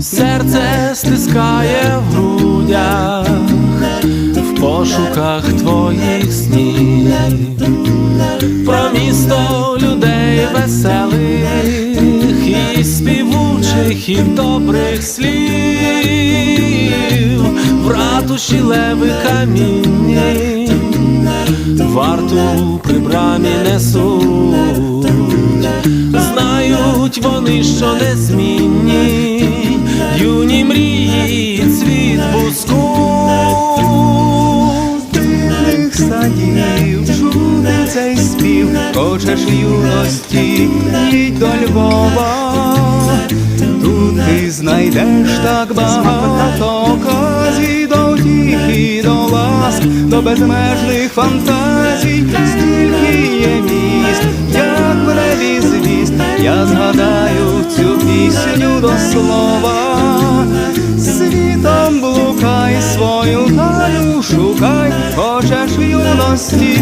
Серце стискає в грудях в пошуках твоїх снів, про місто людей веселих і співучих, і добрих слів, в ратуші леви камінні, варту при брамі несуть, знають вони, що незмінні, юні мрії, цвіт буску. Тих садів чути цей спів, хочеш юності, їдь до Львова, ти знайдеш так багато оказій до втіхи, до ласк, до безмежних фантазій, стільки є міст, як в небі звіст, я згадаю цю пісню до слова. Світом блукай свою талю шукай, хочеш юності,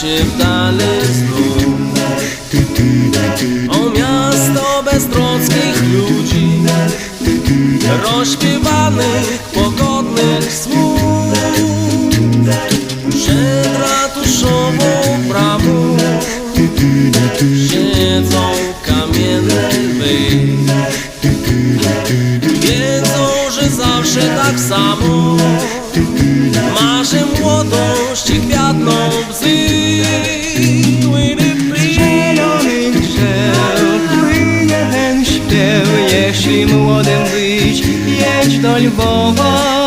Cię w dale znów O miasto beztrockich ludzi Rozśpiewanych, pogodnych słów Przed ratuszową bramą Siedzą kamienne lwy. Wiedzą, że zawsze tak samo młodym być, jedź do Lwowa.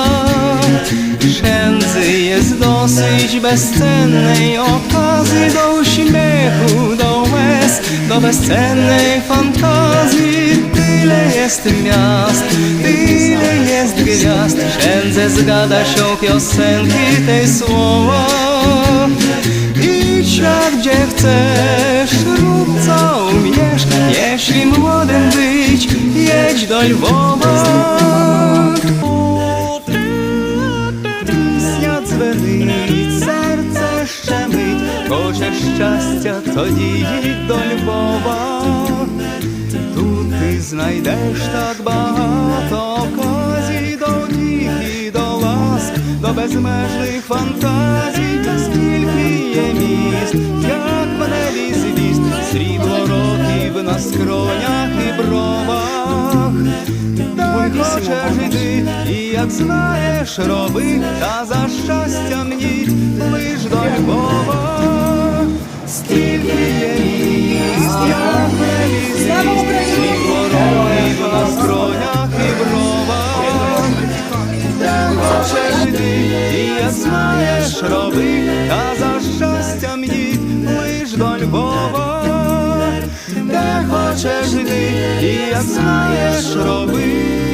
Przędzy jest dosyć bezcennej okazji do uśmiechu, do łez, do bezcennej fantazji. Tyle jest miast, tyle jest gwiazd, wszędzie zgada się piosenki tej słowa. Idź tam, gdzie chcesz, rób jedź do Lwowa. Свят звенить, серце щемить, хоче щастя, тоді їдь до Львова. Тут ти знайдеш так багато оказій до втіхи, до ласк, до безмежних фантазій, скільки є міст, як знаєш, роби, та за щастя мені лиш до Львова. Скільки є міст, як в небі звіст, срібло років на скронях і бровах. Так хочеш іти, і як знаєш, роби, та за щастя мені лиш до Львова. Де хочеш йти, і як знаєш, роби.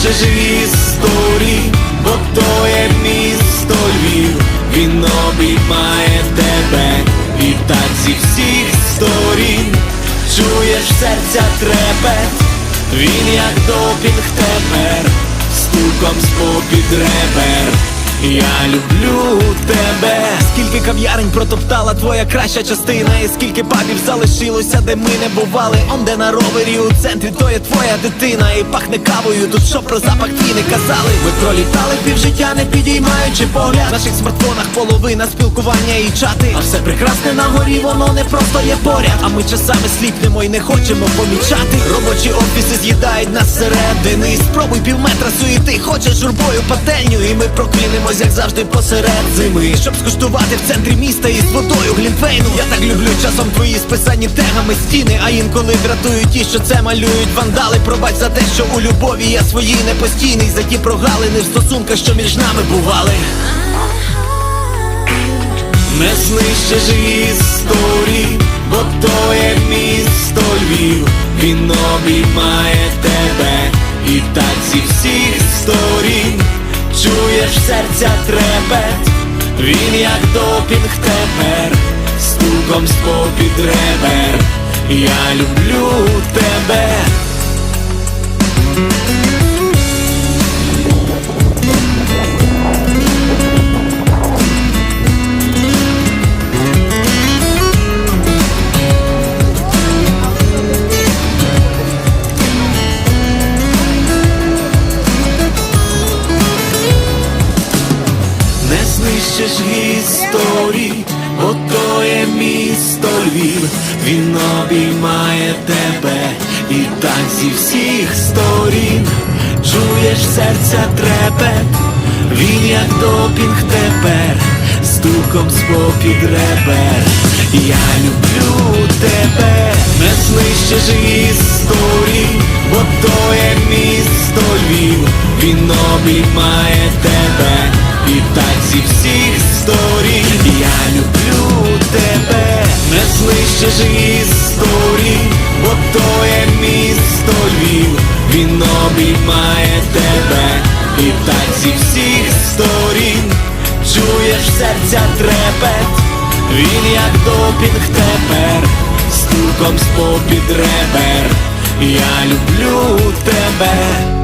Ще живі історії, бо то є місто Львів, він обіймає тебе і так зі всіх сторін. Чуєш серця трепет, він як допінг тепер, стуком з попід ребер я люблю тебе. Скільки кав'ярень протоптала твоя краща частина, і скільки пабів залишилося, де ми не бували. Он де на ровері у центрі, то є твоя дитина, і пахне кавою. Тут що про запах твій не казали. Ми пролітали півжиття, не підіймаючи погляд. В наших смартфонах половина спілкування і чати. А все прекрасне на горі, воно не просто є поряд. А ми часами сліпнемо і не хочемо помічати. Робочі офіси з'їдають нас зсередини. І Спробуй півметра суєти, хочеш журбою пательню, і ми прокинемось, як завжди, посеред зими. Щоб скуштувати в центрі міста із водою глінтвейну. Я так люблю часом твої списані тегами стіни. А інколи дратують ті, що це малюють вандали. Пробач за те, що у любові я свої непостійний, за ті прогалини в стосунках, що між нами бували. Не знищиш історії, бо то є місто Львів, він обіймає тебе, і так зі всіх сторін чуєш серця трепет, він як допінг тепер, стуком з попід ребер, я люблю тебе. Історії, бо то є місто Львів, він обіймає тебе, і так зі всіх сторін чуєш серця трепет, він як допінг тепер, стуком з попід ребер. Я люблю тебе, не знищиш історії, бо то є місто Львів, він обіймає тебе. І так зі всіх сторін не історії, бо то є місто Львів, він обіймає тебе, і так зі всіх сторін. Чуєш серця трепет, він як допінг тепер, стуком з попід ребер, я люблю тебе.